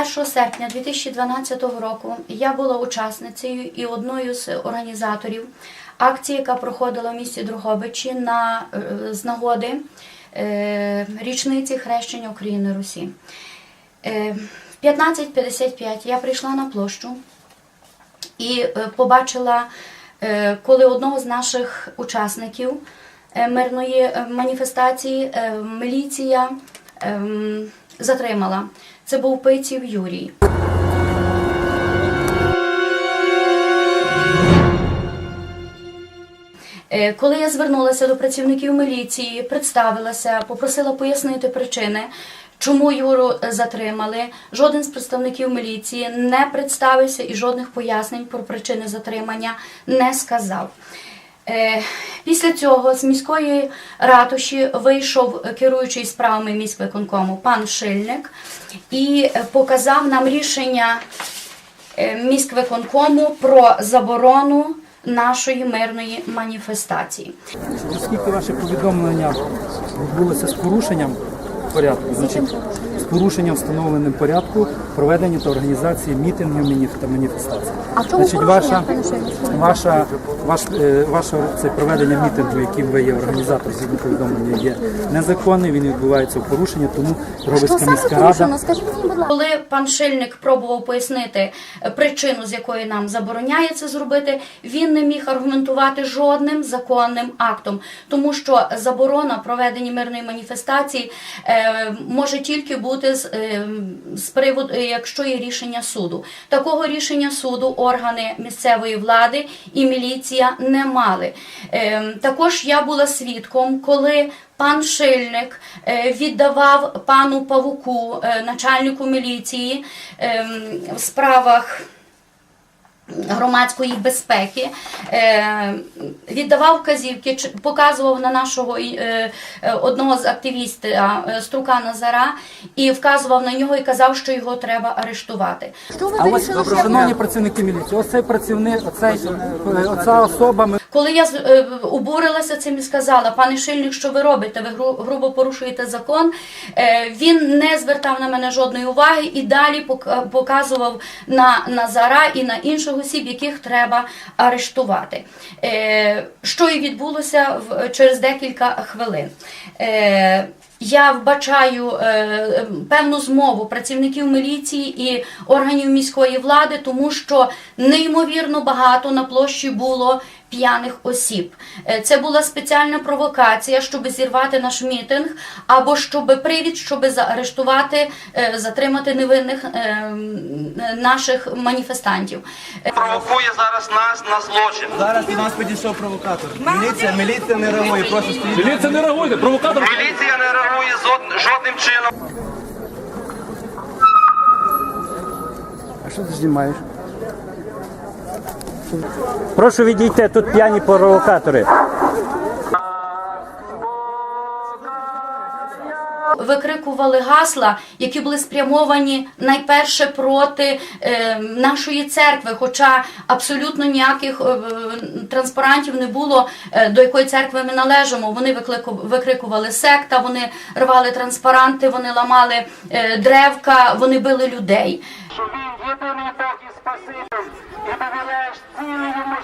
1 серпня 2012 року я була учасницею і одною з організаторів акції, яка проходила в місті Другобичі на, е, з нагоди е, річниці хрещення України Русі. Е, В 15.55 я прийшла на площу і побачила, коли одного з наших учасників мирної маніфестації міліція ем, затримала. Це був Пиців Юрій. Е, Коли я звернулася до працівників міліції, представилася, попросила пояснити причини, чому Юру е, затримали. Жоден з представників міліції не представився і жодних пояснень про причини затримання не сказав. Е, Після цього з міської ратуші вийшов керуючий справами міськвиконкому пан Шильник і показав нам рішення е, міськвиконкому про заборону нашої мирної маніфестації. Оскільки ваше повідомлення відбулося з порушенням порядку, значить порушенням встановленим порядку проведення та організації мітингів та маніфестацій. А чому Значить, ваша, ваша, ваш, е, ваше це проведення мітингу, яким ви є організатор згідно повідомлення, є незаконний, він відбувається в порушення, тому Що Дрогобицька саме міська порушено? рада Скажіть мені, будь ласка. Коли пан Шильник пробував пояснити е, причину, з якої нам забороняє це зробити, він не міг аргументувати жодним законним актом, тому що заборона проведення мирної маніфестації е, може тільки бути з, е, з приводу, е, якщо є рішення суду. Такого рішення суду органи місцевої влади і міліція не мали. Е, також я була свідком, коли Пан Шильник е, віддавав пану Павуку, е, начальнику міліції, ем, в справах громадської безпеки, е, віддавав вказівки, показував на нашого е, е, одного з активістів Струка Назара і вказував на нього і казав, що його треба арештувати. Що ви А ось, вирішили, шановні працівники міліції, ось цей працівник, оцей, оця особа, ми Коли я з- обурилася цим і сказала, пане Шильник, що ви робите? Ви гру- грубо порушуєте закон. Він не звертав на мене жодної уваги і далі показував на Назара і на інших осіб, яких треба арештувати. Е, Що і відбулося в- через декілька хвилин. Е, я вбачаю е, певну змову працівників міліції і органів міської влади, тому що неймовірно багато на площі було п'яних осіб. Е, Це була спеціальна провокація, щоб зірвати наш мітинг, або щоб привід, щоб заарештувати, е, затримати невинних е, наших маніфестантів. Провокує зараз нас на злочин. Зараз до нас підійшов провокатор. Міліція, міліція не реагує, просто стоїть. Міліція не реагує, провокатор. Міліція не реагує жодним чином. А що ти знімаєш? Прошу відійти, тут п'яні провокатори. викрикували гасла, які були спрямовані найперше проти е, нашої церкви, хоча абсолютно ніяких е, транспарантів не було, е, до якої церкви ми належимо. Вони виклику- викрикували секта, вони рвали транспаранти, вони ламали е, древка, вони били людей. Що він єдиний Бог і Спаситель, і довіряєш ціле йому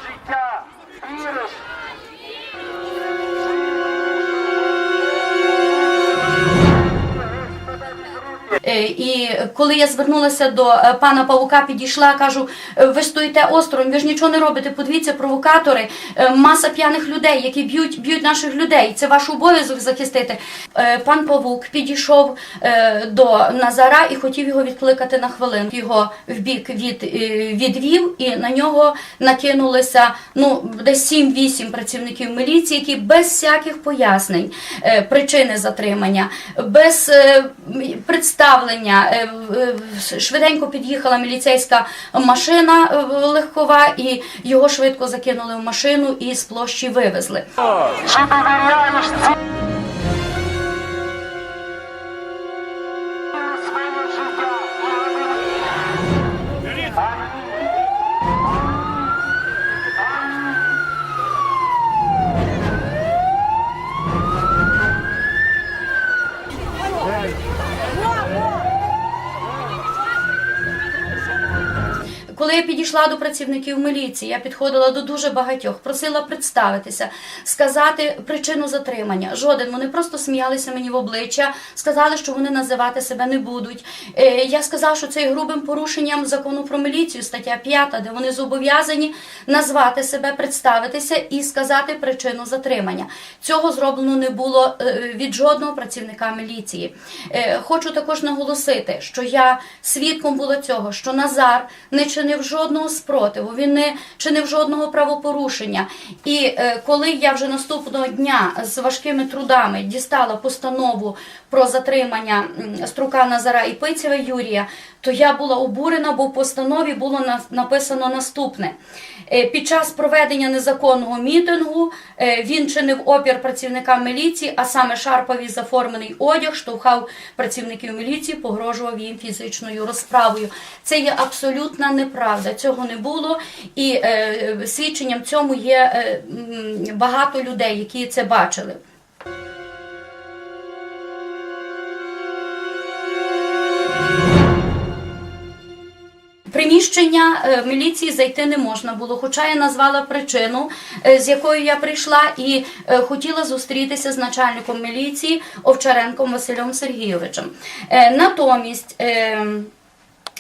І коли я звернулася до е, пана Павука, підійшла, кажу: «Е, ви стоїте осторонь, ви ж нічого не робите. Подивіться, провокатори, е, маса п'яних людей, які б'ють б'ють наших людей. Це ваш обов'язок захистити. Пан Павук підійшов до Назара і хотів його відкликати на хвилину. Його в бік від, відвів, і на нього накинулися ну десь 7-8 працівників міліції, які без всяких пояснень причини затримання, без представлення е, е, швиденько під'їхала міліцейська машина е, легкова, і його швидко закинули в машину і з площі вивезли. Чи довіряєш? Підійшла до працівників міліції, я підходила до дуже багатьох, просила представитися, сказати причину затримання. Жоден вони просто сміялися мені в обличчя, сказали, що вони називати себе не будуть. Е, Я сказала, що це є грубим порушенням закону про міліцію, стаття 5, де вони зобов'язані назвати себе, представитися і сказати причину затримання. Цього зроблено не було е, від жодного працівника міліції. Е, Хочу також наголосити, що я свідком була цього, що Назар не чинив жодного спротиву, він не чинив жодного правопорушення. І е, коли я вже наступного дня з важкими трудами дістала постанову про затримання Струка Назара і Пицєва Юрія, то я була обурена, бо в постанові було на- написано наступне. Е, Під час проведення незаконного мітингу е, він чинив опір працівникам міліції, а саме шарпавий заформений одяг, штовхав працівників міліції, погрожував їм фізичною розправою. Це є абсолютна неправда. Цього не було. І е, свідченням цьому є е, багато людей, які це бачили. Приміщення е, міліції зайти не можна було, хоча я назвала причину, е, з якою я прийшла, і е, хотіла зустрітися з начальником міліції Овчаренком Василем Сергійовичем. Натомість.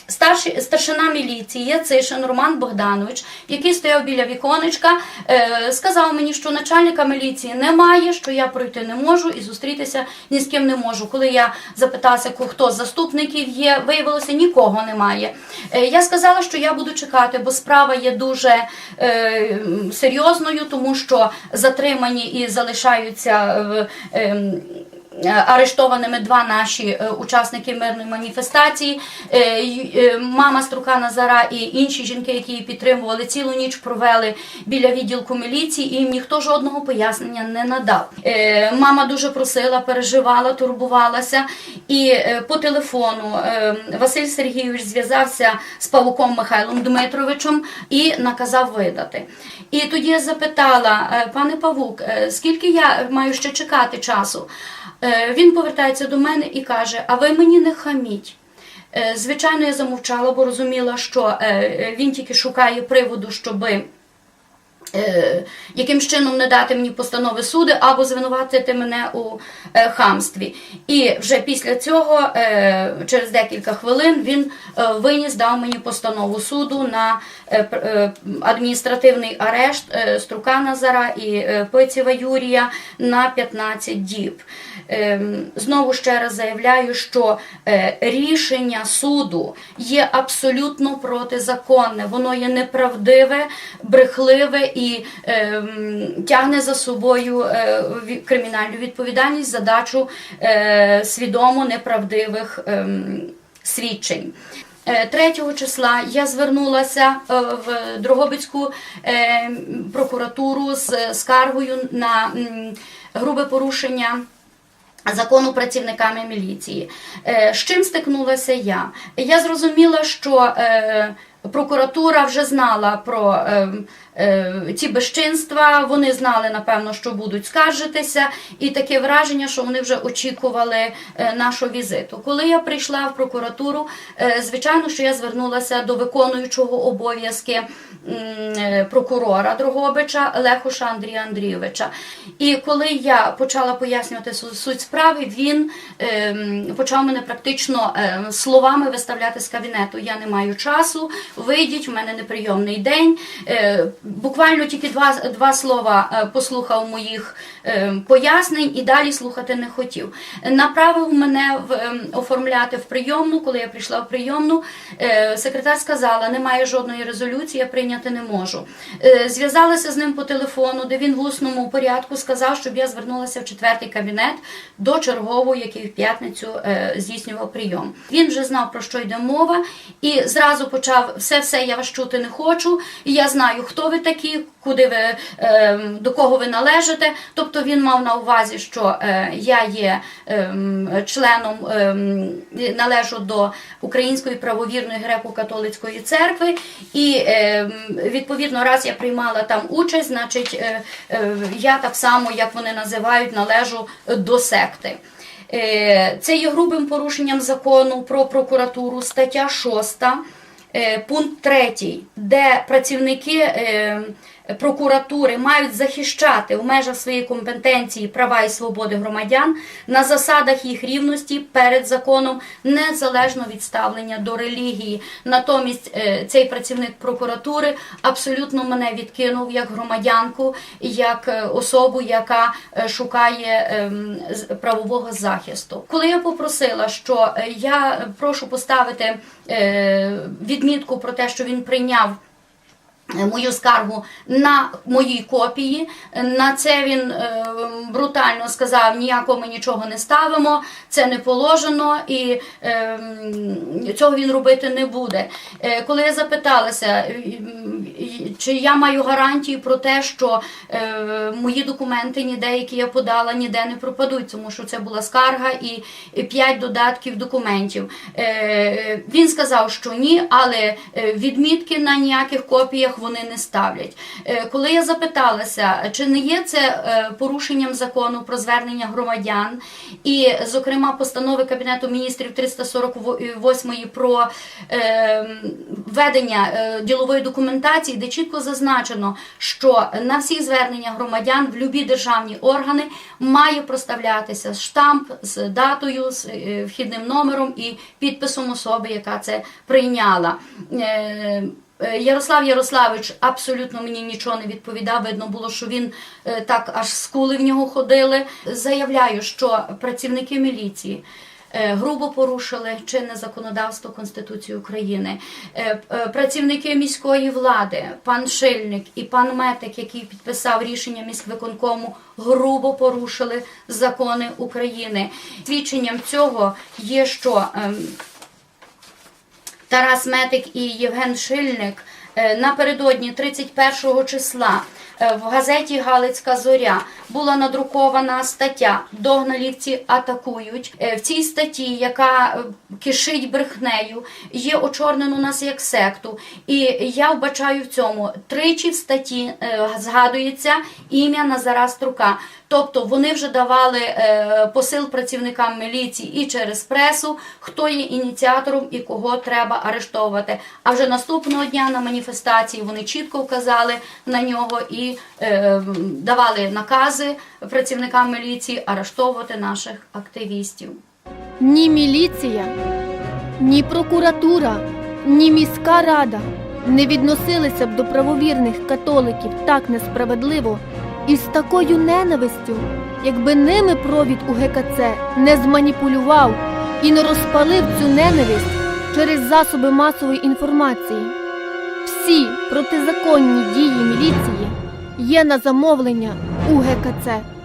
Е, Старший, старшина міліції Яцишин Роман Богданович, який стояв біля віконечка, е, сказав мені, що начальника міліції немає, що я пройти не можу і зустрітися ні з ким не можу. Коли я запиталася, хто з заступників є, виявилося, нікого немає. Е, я сказала, що я буду чекати, бо справа є дуже е, серйозною, тому що затримані і залишаються ем, Е, Арештованими два наші е, учасники мирної маніфестації. Е, е, Мама Струка Назара і інші жінки, які її підтримували, цілу ніч провели біля відділку міліції, і їм ніхто жодного пояснення не надав. Е, Мама дуже просила, переживала, турбувалася. І е, по телефону е, Василь Сергійович зв'язався з Павуком Михайлом Дмитровичем і наказав видати. І тоді я запитала, е, пане Павук, е, скільки я маю ще чекати часу? Е, Він повертається до мене і каже: А ви мені не хаміть. Е, Звичайно, я замовчала, бо розуміла, що е, він тільки шукає приводу, щоби яким чином не дати мені постанови суди або звинуватити мене у е, хамстві. І вже після цього, е, через декілька хвилин, він е, виніс, дав мені постанову суду на е, е, адміністративний арешт е, Струка Назара і е, Пицєва Юрія на 15 діб. Ем, Знову ще раз заявляю, що е, рішення суду є абсолютно протизаконне, воно є неправдиве, брехливе і ем, тягне за собою е, кримінальну відповідальність за дачу е, свідомо неправдивих ем, свідчень. Е, 3 числа я звернулася е, в Дрогобицьку е, прокуратуру з скаргою на грубе порушення закону працівниками міліції. Е, З чим стикнулася я? Я зрозуміла, що е, прокуратура вже знала про е, е, ці безчинства, вони знали, напевно, що будуть скаржитися, і таке враження, що вони вже очікували е, нашого візиту. Коли я прийшла в прокуратуру, е, звичайно, що я звернулася до виконуючого обов'язки е, прокурора Дрогобича Лехуша Андрія Андрійовича. І коли я почала пояснювати суть справи, він ем, почав мене практично ем, словами виставляти з кабінету. Я не маю часу, вийдіть, в мене неприйомний день. Е, буквально тільки два, два слова е, послухав моїх ем, пояснень і далі слухати не хотів. Направив мене в, ем, оформляти в прийомну. Коли я прийшла в прийомну, е, секретар сказала, немає жодної резолюції, я прийняти не можу. Е, Зв'язалася з ним по телефону, де він в усному порядку сказав, щоб я звернулася в четвертий кабінет до чергового, який в п'ятницю е, здійснював прийом. Він вже знав про що йде мова, і зразу почав все, все я вас чути не хочу. І я знаю, хто ви такі, куди ви е, до кого ви належите. Тобто він мав на увазі, що е, я є ем, членом, ем, належу до Української правовірної греко-католицької церкви, і ем, відповідно, раз я приймала там участь, значить е, е, я так само, як вони називають, належу до секти. Е, Це є грубим порушенням закону про прокуратуру, стаття 6. Е, пункт третій, де працівники е, прокуратури мають захищати в межах своєї компетенції права і свободи громадян на засадах їх рівності перед законом, незалежно від ставлення до релігії. Натомість е, цей працівник прокуратури абсолютно мене відкинув як громадянку, як е, особу, яка е, шукає ем, правового захисту. Коли я попросила, що я прошу поставити відмітку про те, що він прийняв мою скаргу на моїй копії. На це він е, брутально сказав: ніякого ми нічого не ставимо, це не положено, і е, цього він робити не буде. Е, коли я запиталася, е, чи я маю гарантії про те, що е, мої документи, ніде, які я подала, ніде не пропадуть, тому що це була скарга і, 5 додатків документів. Е, він сказав, що ні, але е, відмітки на ніяких копіях вони не ставлять. Е, коли я запиталася, чи не є це е, порушенням закону про звернення громадян, і, зокрема, постанови Кабінету міністрів 348 про е, ведення ділової документації, де чітко зазначено, що на всі звернення громадян в любі державні органи має проставлятися штамп з датою, з вхідним номером і підписом особи, яка це прийняла. Е, Ярослав Ярославич абсолютно мені нічого не відповідав. Видно було, що він е, так аж скули в нього ходили. Заявляю, що працівники міліції. е, Грубо порушили чинне законодавство Конституції України. Працівники міської влади, пан Шильник і пан Метик, який підписав рішення міськвиконкому, грубо порушили закони України. Свідченням цього є, що ем, Тарас Метик і Євген Шильник е, напередодні 31 числа е, в газеті Галицька зоря була надрукована стаття Догналівці атакують. Е, В цій статті, яка кишить брехнею, є очорнено нас як секту. І я вбачаю в цьому тричі в статті згадується ім'я Назара Струка. Тобто вони вже давали е, посил працівникам міліції і через пресу, хто є ініціатором і кого треба арештовувати. А вже наступного дня на маніфестації вони чітко вказали на нього і е, давали накази працівникам міліції арештовувати наших активістів. Ні міліція, ні прокуратура, ні міська рада не відносилися б до правовірних католиків так несправедливо і з такою ненавистю, якби ними провід у ГКЦ не зманіпулював і не розпалив цю ненависть через засоби масової інформації. Всі протизаконні дії міліції є на замовлення у ГКЦ.